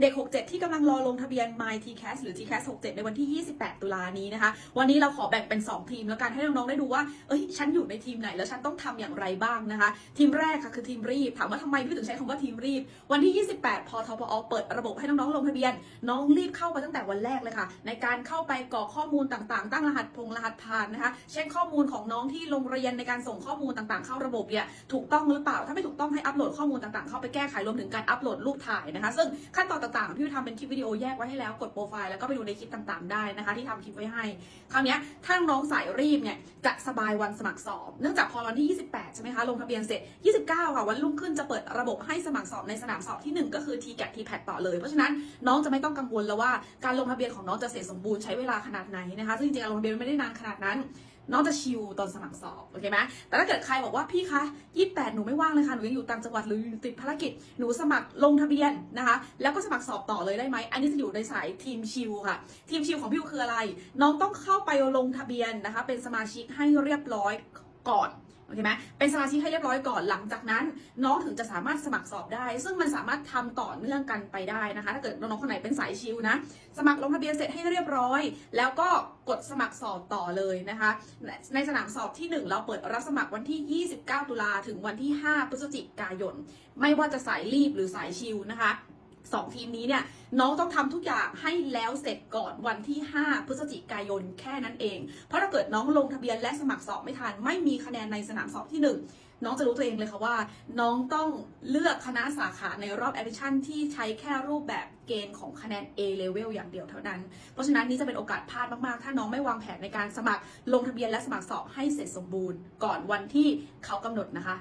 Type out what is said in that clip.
เด็ก 67 ที่กำลังรอลงทะเบียน My TCAS หรือ TCAS 67 ในวันที่ 28 ตุลานี้นะคะ วันนี้เราขอแบ่งเป็น 2 ทีมแล้วกันให้น้องๆ ได้ดูว่า เอ้ย ฉันอยู่ในทีมไหน แล้วฉันต้องทำอย่างไรบ้างนะคะ ทีมแรกค่ะคือทีมรีบ ถามว่าทำไมพี่ถึงใช้คำว่าทีมรีบ วันที่ 28 พอทพอเปิดระบบให้น้องๆ ลงทะเบียน น้องรีบเข้าไปตั้งแต่วันแรกเลยค่ะ ในการเข้าไปกรอกข้อมูลต่างๆ ตั้งรหัสพงรหัสผ่านนะคะ เช็คข้อมูลของน้องที่โรงเรียนในการส่งข้อมูลต่างๆ เข้าระบบเนี่ย ถูกต้องหรือเปล่า ถ้าไม่ถูกต้องให้อัปโหลดข้อมูลต่างๆ เข้าไปแก้ไขรวมถึงการอัปโหลดรูปถ่ายนะคะ ซึ่งขั้นตอนต่างๆ พี่ทำเป็นคลิปวิดีโอแยกไว้ให้แล้วกดโปรไฟล์แล้วก็ไปดูในคลิปต่างๆ ได้นะคะ ที่ทำคลิปไว้ให้คราวนี้ถ้าน้องสายรีบเนี่ยจะสบายวันสมัครสอบ เนื่องจากพอวันที่ 28 ใช่ไหมคะลงทะเบียนเสร็จ 29 ค่ะวันรุ่งขึ้นจะเปิดระบบให้สมัครสอบในสนามสอบที่ 1 ก็คือ t g a t t p a t ต่อเลย เพราะฉะนั้นน้องจะไม่ต้องกังวลแล้วว่าการลงทะเบียนของน้องจะเสร็จสมบูรณ์ใช้เวลาขนาดไหนนะคะซึ่งจริงๆการลงทะเบียนไม่ได้นานขนาดนั้น น้องจะชิวตอนสมัครสอบโอเคไหมแต่ถ้าเกิดใครบอกว่าพี่คะยี่แปดหนูไม่ว่างเลยค่ะหนูยังอยู่ต่างจังหวัดหรือติดภารกิจหนูสมัครลงทะเบียนนะคะ แล้วก็สมัครสอบต่อเลยได้ไหมอันนี้จะอยู่ในสายทีมชิวค่ะ ทีมชิวของพี่คืออะไร น้องต้องเข้าไปลงทะเบียนนะคะ เป็นสมาชิกให้เรียบร้อยก่อน อเคไหมเป็นสมาชิกให้เรียบร้อยก่อนหลังจากนั้น น้องถึงจะสามารถสมัครสอบได้ ซึ่งมันสามารถทำต่อเนื่องกันไปได้นะคะ ถ้าเกิดน้องๆคนไหนเป็นสายชิลนะ สมัครลงทะเบียนเสร็จให้เรียบร้อย แล้วก็กดสมัครสอบต่อเลยนะคะ ในสนามสอบที่ 1 เราเปิดรับสมัครวันที่ 29 ตุลาถึงวันที่ 5 พฤศจิกายน ไม่ว่าจะสายรีบหรือสายชิลนะคะ สองทีมนี้เนี่ยน้องต้องทำทุกอย่างให้แล้วเสร็จก่อนวันที่ 5 พฤศจิกายนแค่นั้นเอง เพราะถ้าเกิดน้องลงทะเบียนและสมัครสอบไม่ทัน ไม่มีคะแนนในสนามสอบที่ 1 น้องจะรู้ตัวเองเลยค่ะว่า น้องต้องเลือกคณะสาขาในรอบ admission ที่ใช้แค่รูปแบบเกณฑ์ของคะแนน A level อย่างเดียวเท่านั้น เพราะฉะนั้นนี่จะเป็นโอกาสพลาดมากๆ ถ้าน้องไม่วางแผนในการสมัครลงทะเบียนและสมัครสอบให้เสร็จสมบูรณ์ ก่อนวันที่เขากำหนดนะคะ